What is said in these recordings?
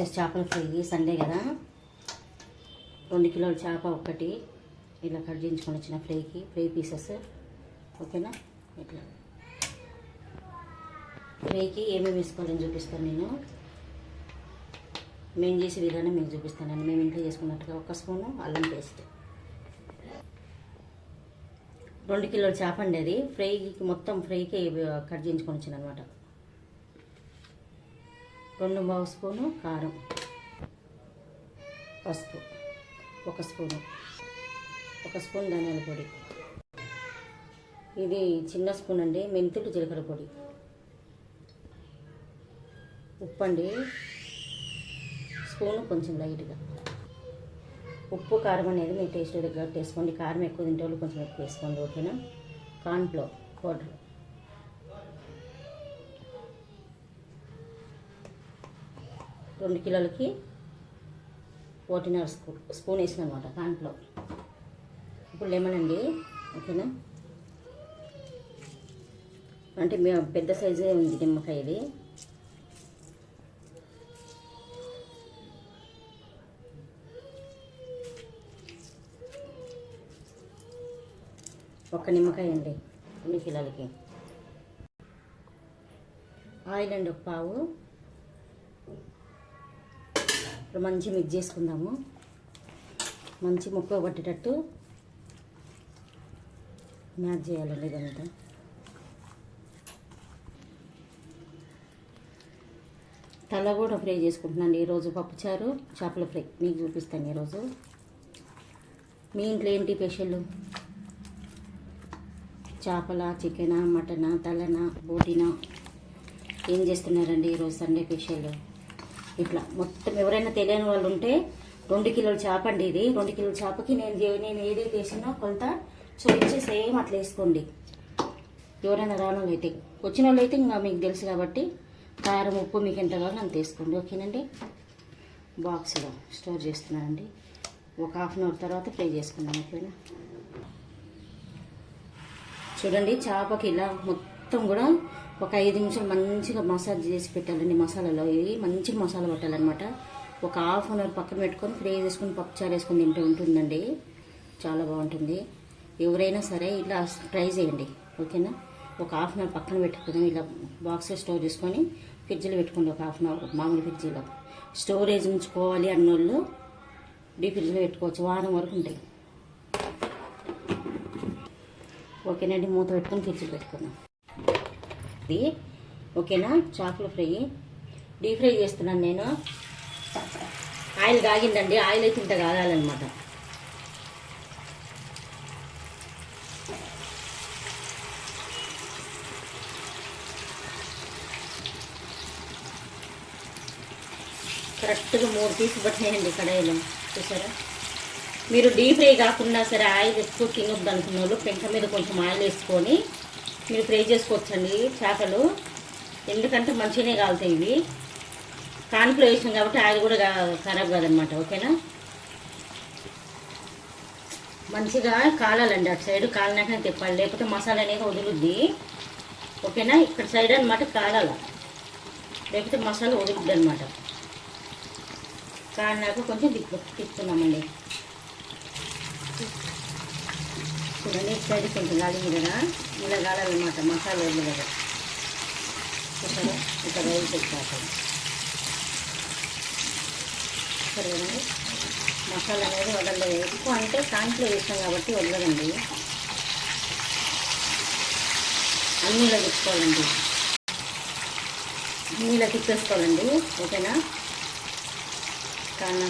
వచ్చేసి చేపల fry Sunday కదా. రెండు కిలోల చేప ఒక్కటి. ఇలా కట్ చేయించుకొని వచ్చిన ఫ్రైకి ఫ్రై పీసెస్. ఓకేనా? ఇట్లా. ఫ్రైకి ఏమేమి వేసుకోవాలని చూపిస్తాను నేను. మేము చేసే విధానం మీకు చూపిస్తానండి మేము ఇంట్లో చేసుకున్నట్టుగా ఒక స్పూను అల్లం పేస్ట్. రెండు కిలోల చేప అండి అది. ఫ్రైకి మొత్తం ఫ్రైకి కట్ చేయించుకొని వచ్చాను అనమాట రెండు పావు స్పూను కారం. పసుపు. ఒక స్పూను. ఒక స్పూన్ ధనియాల పొడి. ఇది చిన్న స్పూన్ అండి మెంతులు జీలకర్ర పొడి. ఉప్పు అండి స్పూను కొంచెం లైట్గా. ఉప్పు కారం అనేది మీ టేస్ట్ దగ్గర వేసుకోండి కారం ఎక్కువ తింటే వాళ్ళు కొంచెం ఎక్కువ వేసుకోండి ఓకేనా? కార్న్ఫ్లోర్ పౌడర్ రెండు కిలోలకి ఒకటిన్నర స్పూన్ స్పూన్ వేసిన అనమాట దాంట్లో. ఇప్పుడు లెమన్ అండి ఓకేనా? అంటే మేము పెద్ద సైజే ఉంది నిమ్మకాయ ఇది. నిమ్మకాయ అండి రెండు కిలోలకి. ఆయిల్ అండి ఒక పావు. ఇప్పుడు మంచి మిక్స్ చేసుకుందాము. మంచి ముక్క పట్టేటట్టు మ్యాచ్ చేయాలండి ఇదంతా తల కూడా ఫ్రై చేసుకుంటున్నాను ఈరోజు పప్పుచారు చేపల ఫ్రై. మీకు చూపిస్తాను ఈరోజు మీ ఇంట్లో ఏంటి స్పెషల్? చేపల చికెనా మటనా తలనా బోటినా? ఏం చేస్తున్నారండి ఈరోజు సండే స్పెషల్? ఇట్లా. మొత్తం ఎవరైనా తెలియని వాళ్ళు ఉంటే రెండు కిలోల చేప అండి ఇది. రెండు కిలోల చేపకి నేను నేను ఏదైతే వేసినా కొలత చూపించి సేమ్ అట్లా వేసుకోండి. ఎవరైనా రాని అయితే వచ్చిన వాళ్ళు అయితే ఇంకా మీకు తెలుసు కాబట్టి కారం ఉప్పు మీకు ఎంత కావాలో అంత వేసుకోండి. ఓకేనండి? బాక్స్లో స్టోర్ చేస్తున్నానండి. ఒక హాఫ్ అన్ అవర్ తర్వాత ఫ్రై చేసుకుందాం ఓకేనా? చూడండి చేపకి ఇలా మొత్తం కూడా ఒక ఐదు నిమిషాలు మంచిగా మసాజ్ చేసి పెట్టాలండి మసాలాలో ఇవి మంచిగా మసాలా పట్టాలన్నమాట. ఒక హాఫ్ అన్ అవర్ పక్కన పెట్టుకొని ఫ్రై చేసుకొని పప్పుచారు వేసుకొని తింటూ ఉంటుందండి. చాలా బాగుంటుంది. ఎవరైనా సరే ఇలా ట్రై చేయండి. ఓకేనా? ఒక హాఫ్ అన్ అవర్ పక్కన పెట్టుకుందాం ఇలా బాక్స్లో స్టోర్ చేసుకొని ఫ్రిడ్జ్లో పెట్టుకోండి. ఒక హాఫ్ అన్ అవర్ మామూలు ఫ్రిడ్జ్లో. స్టోరేజ్ ఉంచుకోవాలి అన్నోళ్ళు డీ ఫ్రిడ్జ్లో పెట్టుకోవచ్చు. వారం వరకు ఉంటాయి. ఓకేనండి మూత పెట్టుకొని ఫ్రిడ్జ్లో పెట్టుకుందాం. ఇది ఓకేనా? చేపల ఫ్రై. డీప్ ఫ్రై చేస్తున్నాను నేను. ఆయిల్ కాగిందండి. ఆయిల్ అయితే ఇంత కాగాలన్నమాట. కరెక్ట్గా మూడు పీసులు పట్టినాయండి కడాయిలో. చూసారా? మీరు డీప్ ఫ్రై కాకుండా సరే ఆయిల్ ఎక్కువ తినొద్దు అనుకున్న వాళ్ళు పెంక మీద కొంచెం ఆయిల్ వేసుకొని మీరు ఫ్రై చేసుకోవచ్చండి చేపలు. ఎందుకంటే మంచిగానే కాలుతాయి ఇవి. కాన్ఫ్లో వేసినాం కాబట్టి ఆయిల్ కూడా ఖరాబ్ కాదనమాట ఓకేనా? మంచిగా కాలాలండి అటు సైడ్ కాలినాకనే తిప్పాలి. లేకపోతే మసాలా అనేది వదులుద్ది. ఓకేనా? ఇక్కడ సైడ్ అనమాట కాలాల. లేకపోతే మసాలా వదులుద్ది అనమాట కాలినాక కొంచెం తిప్పు తిప్పుతున్నామండి. చూడండి ఇటు సైడ్ కొంచెం గాలింది కదా. ఇలా మసాలా వద్దు కదా చూసారా? ఇక్కడ రైలు పెట్టాలి. సరే మసాలా అనేది వదలలేదు. ఎక్కువ అంటే కాంట్లో వేసాం కాబట్టి వదలదండి. అన్నీలో ఇలా తిప్పుకోవాలండి అన్నీ తిప్పేసుకోవాలండి. ఓకేనా? కారణం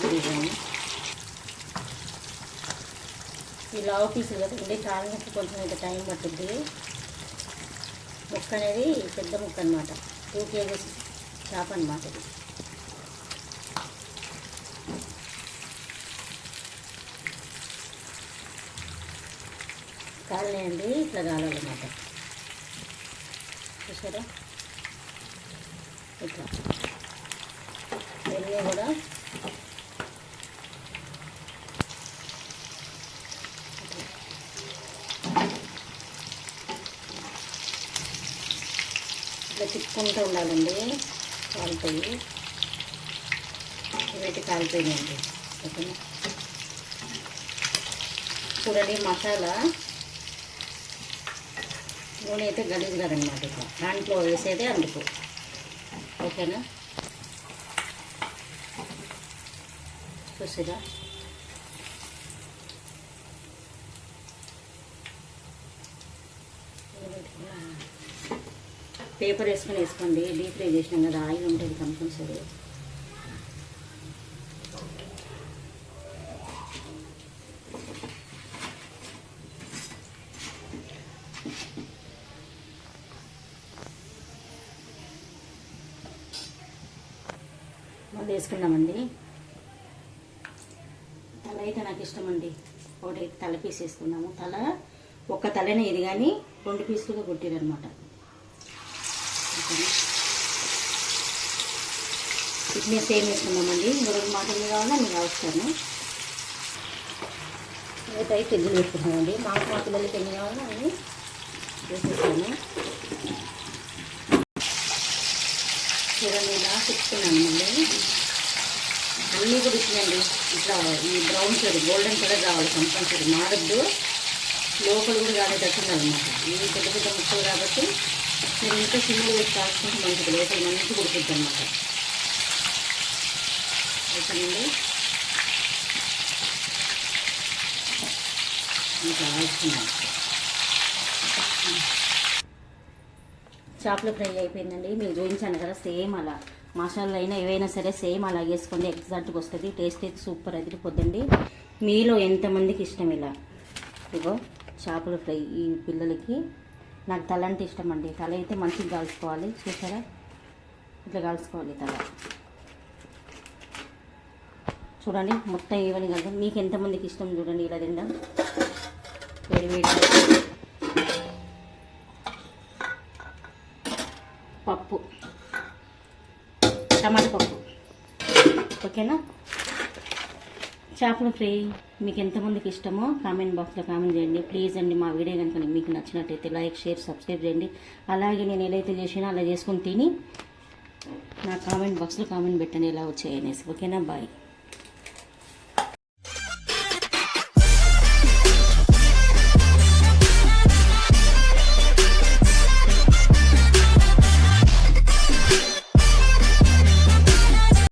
ఈ లావు పీసులు కదండి కాళ్ళకి కొంచెం అయితే టైం పట్టుద్ది. ముక్క అనేది పెద్ద ముక్క అనమాట టూ కేజీస్ చేప అనమాట ఇది. కాలనేయండి ఇట్లా కాలాలన్నమాట చూసారా? ఇట్లా. ఇవన్నీ కూడా కలుపుకుంటూ ఉండాలండి. కాలిపోయి అయితే కాలిపోయినాయండి. ఓకేనా? చూడండి మసాలా నూనె అయితే గలీజ్ కదనమాట ఇక దాంట్లో వేసేదే అందుకు. ఓకేనా? చూసిరా? పేపర్ వేసుకొని వేసుకోండి డీప్ ఫ్రై చేసినాం కదా ఆయిల్ ఉంటుంది కంపల్సరీ. మళ్ళీ వేసుకున్నామండి తల అయితే నాకు ఇష్టం అండి. ఒకటి తల పీస్ వేసుకున్నాము తల ఒక్క తలనే ఇది కానీ రెండు పీసులుగా కొట్టిరనమాట కిడ్నీ సేమ్ వేసుకుందామండి. మూడు రెండు మాటలు కావాలా మీకు అవసరము అయితే పెద్దలు వేసుకుంటామండి? మాకు మా పిల్లలకి ఎన్ని కావాలో అన్ని వేసేసాను చూడండి ఇలా తిప్పుకున్నాను అన్నీ కూడా ఇచ్చినండి. ఇట్లా ఈ బ్రౌన్ కలర్ గోల్డెన్ కలర్ రావాలి కంపల్సరీ మారద్దు. లోపల కూడా కాలేటట్టు అనమాట ఇవి పెద్ద పెద్ద ముక్కలు కాబట్టి మీరు ఇంకా సిమ్లు పెట్టి కాల్చుకుంటే మంచిది లోపల మంచి ఉడుకుద్ది అనమాట ఓకేనండి ఇంకా వేసుకున్నాను చేపల ఫ్రై అయిపోయిందండి. మీరు చూపించాను కదా సేమ్ అలా. మసాలా అయినా ఏవైనా సరే సేమ్ అలా వేసుకోండి. ఎగ్జాక్ట్గా వస్తుంది. టేస్ట్ అయితే సూపర్ అదిరిపోద్దండి మీలో ఎంతమందికి ఇష్టం ఇలా? ఇగో చేపల ఫ్రై ఈ పిల్లలకి. నాకు తల అంటే ఇష్టం అండి తల అయితే మంచిగా కాల్చుకోవాలి. చూసారా? ఇట్లా కాల్చుకోవాలి తల. చూడండి మొత్తం ఈవెన్ కదా మీకు ఎంతమందికి ఇష్టం చూడండి ఇలా తిండా. వేడి వేడి పప్పు. టమాటా పప్పు. ఓకేనా? చేపల ఫ్రై మీకు ఎంతమందికి ఇష్టమో కామెంట్ బాక్స్లో కామెంట్ చేయండి. ప్లీజ్ అండి మా వీడియో కనుక మీకు నచ్చినట్టయితే లైక్ షేర్ సబ్స్క్రైబ్ చేయండి. అలాగే నేను ఏదైతే చేసినా అలా చేసుకొని తిని నా కామెంట్ బాక్స్లో కామెంట్ పెట్టండి ఎలా వచ్చాయనేసి. ఓకేనా? బాయ్.